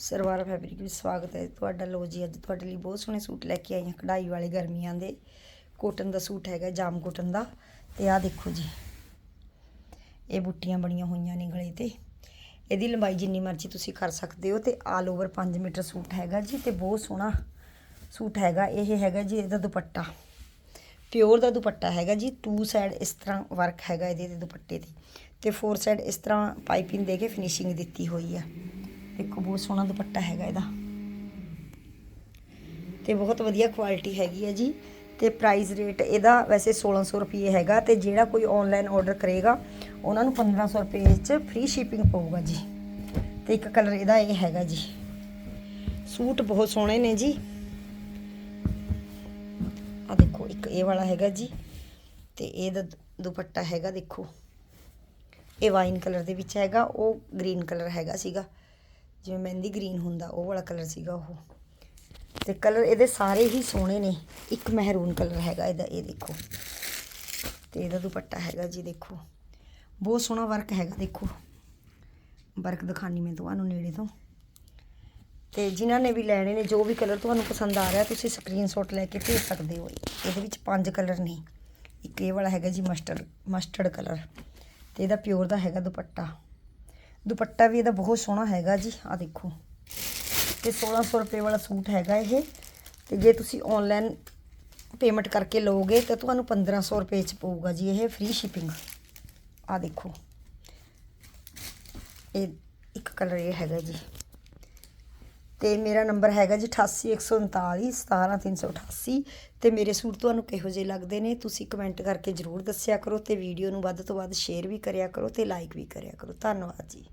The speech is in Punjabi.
ਸਰਵਾਰਾ ਫੈਬਰਿਕ ਵਿੱਚ ਸਵਾਗਤ ਹੈ। ਤੁਹਾਡਾ ਲੋ ਜੀ, ਅੱਜ ਤੁਹਾਡੇ ਲਈ ਬਹੁਤ ਸੋਹਣੇ ਸੂਟ ਲੈ ਕੇ ਆਈ ਹਾਂ ਕਢਾਈ ਵਾਲੇ ਗਰਮੀਆਂ ਦੇ। ਕੋਟਨ ਦਾ ਸੂਟ ਹੈਗਾ ਜਾਮ ਕੋਟਨ ਦਾ। ਤੇ ਆਹ ਦੇਖੋ ਜੀ, ਇਹ ਬੁੱਟੀਆਂ ਬਣੀਆਂ ਹੋਈਆਂ ਨੇ ਗਲੇ ਤੇ। ਇਹਦੀ ਲੰਬਾਈ ਜਿੰਨੀ ਮਰਜ਼ੀ ਤੁਸੀਂ ਕਰ ਸਕਦੇ ਹੋ ਤੇ ਆਲ ਓਵਰ 5 ਮੀਟਰ ਸੂਟ ਹੈਗਾ ਜੀ ਤੇ ਬਹੁਤ ਸੋਹਣਾ ਸੂਟ ਹੈਗਾ। ਇਹ ਹੈਗਾ ਜੀ ਇਹਦਾ ਦੁਪੱਟਾ। ਪਿਓਰ ਦਾ ਦੁਪੱਟਾ ਹੈਗਾ ਜੀ। ਟੂ ਸਾਈਡ ਇਸ ਤਰ੍ਹਾਂ ਵਰਕ ਹੈਗਾ ਇਹਦੇ ਤੇ ਦੁਪੱਟੇ ਤੇ। ਤੇ ਫੋਰ ਸਾਈਡ ਇਸ ਤਰ੍ਹਾਂ ਪਾਈਪਿੰਗ ਦੇ ਕੇ ਫਿਨਿਸ਼ਿੰਗ ਦਿੱਤੀ ਹੋਈ ਆ। ਦੇਖੋ ਬਹੁਤ ਸੋਹਣਾ ਦੁਪੱਟਾ ਹੈਗਾ ਇਹਦਾ। ਤੇ ਬਹੁਤ ਵਧੀਆ ਕੁਆਲਿਟੀ ਹੈਗੀ ਹੈ ਜੀ। ਤੇ ਪ੍ਰਾਈਸ ਰੇਟ ਇਹਦਾ ਵੈਸੇ 1600 ਰੁਪਏ ਹੈਗਾ ਤੇ ਜਿਹੜਾ ਕੋਈ ਆਨਲਾਈਨ ਆਰਡਰ ਕਰੇਗਾ, ਉਹਨਾਂ ਨੂੰ 1500 ਰੁਪਏ ਚ ਫ੍ਰੀ ਸ਼ਿਪਿੰਗ ਪਊਗਾ ਜੀ। ਤੇ ਇੱਕ ਕਲਰ ਇਹਦਾ ਇਹ ਹੈਗਾ ਜੀ। ਸੂਟ ਬਹੁਤ ਸੋਹਣੇ ਨੇ ਜੀ। ਆ ਦੇਖੋ, ਇੱਕ ਇਹ ਵਾਲਾ ਹੈਗਾ ਜੀ। ਤੇ ਇਹਦਾ ਦੁਪੱਟਾ ਹੈਗਾ ਦੇਖੋ। ਇਹ ਵਾਈਨ ਕਲਰ ਦੇ ਵਿੱਚ ਹੈਗਾ, ਉਹ ਗ੍ਰੀਨ ਕਲਰ ਹੈਗਾ ਸੀਗਾ। ਜਿਵੇਂ ਮਹਿੰਦੀ ਗ੍ਰੀਨ ਹੁੰਦਾ, ਉਹ ਵਾਲਾ ਕਲਰ ਸੀਗਾ ਉਹ। ਤੇ ਕਲਰ ਇਹਦੇ ਸਾਰੇ ਹੀ ਸੋਹਣੇ ਨੇ। ਇੱਕ ਮਹਿਰੂਨ ਕਲਰ ਹੈਗਾ ਇਹਦਾ, ਇਹ ਦੇਖੋ। ਤੇ ਇਹਦਾ ਦੁਪੱਟਾ ਹੈਗਾ ਜੀ, ਦੇਖੋ। ਬਹੁਤ ਸੋਹਣਾ ਵਰਕ ਹੈਗਾ, ਦੇਖੋ। ਵਰਕ ਦਿਖਾਣੀ ਮੈਂ ਤੁਹਾਨੂੰ ਨੇੜੇ ਤੋਂ। ਤੇ ਜਿਨ੍ਹਾਂ ਨੇ ਵੀ ਲੈਣੇ ਨੇ, ਜੋ ਵੀ ਕਲਰ ਤੁਹਾਨੂੰ ਪਸੰਦ ਆ ਰਿਹਾ, ਤੁਸੀਂ ਸਕਰੀਨਸ਼ਾਟ ਲੈ ਕੇ ਭੇਜ ਸਕਦੇ ਹੋ। ਇਹਦੇ ਵਿੱਚ ਪੰਜ ਕਲਰ ਨੇ। ਇੱਕ ਇਹ ਵਾਲਾ ਹੈਗਾ ਜੀ ਮਸਟਰਡ ਮਸਟਰਡ ਕਲਰ ਤੇ ਇਹਦਾ ਪਿਓਰ ਦਾ ਹੈਗਾ ਦੁਪੱਟਾ। ਦੁਪੱਟਾ ਵੀ ਇਹਦਾ ਬਹੁਤ ਸੋਹਣਾ ਹੈਗਾ ਜੀ ਆ ਦੇਖੋ। ਤੇ 1600 ਰੁਪਏ ਵਾਲਾ ਸੂਟ ਹੈਗਾ ਇਹ। ਤੇ ਜੇ ਤੁਸੀਂ ਆਨਲਾਈਨ ਪੇਮੈਂਟ ਕਰਕੇ ਲਓਗੇ ਤਾਂ ਤੁਹਾਨੂੰ 1500 ਰੁਪਏ ਚ ਪਊਗਾ ਜੀ ਇਹ ਫ੍ਰੀ ਸ਼ਿਪਿੰਗ ਆ ਦੇਖੋ। ਇਹ ਇੱਕ ਕਲਰ ਇਹ ਹੈਗਾ ਜੀ। ਤੇ ਮੇਰਾ ਨੰਬਰ ਹੈਗਾ ਜੀ 88139 17388 ਤੇ ਮੇਰੇ ਸੂਟ ਤੁਹਾਨੂੰ ਕਿਹੋ ਜਿਹੇ ਲੱਗਦੇ ਨੇ, ਤੁਸੀਂ ਕਮੈਂਟ ਕਰਕੇ ਜਰੂਰ ਦੱਸਿਆ ਕਰੋ ਤੇ ਵੀਡੀਓ ਨੂੰ ਵੱਧ ਤੋਂ ਵੱਧ ਸ਼ੇਅਰ ਵੀ ਕਰਿਆ ਕਰੋ ਤੇ ਲਾਈਕ ਵੀ ਕਰਿਆ ਕਰੋ। ਧੰਨਵਾਦ ਜੀ।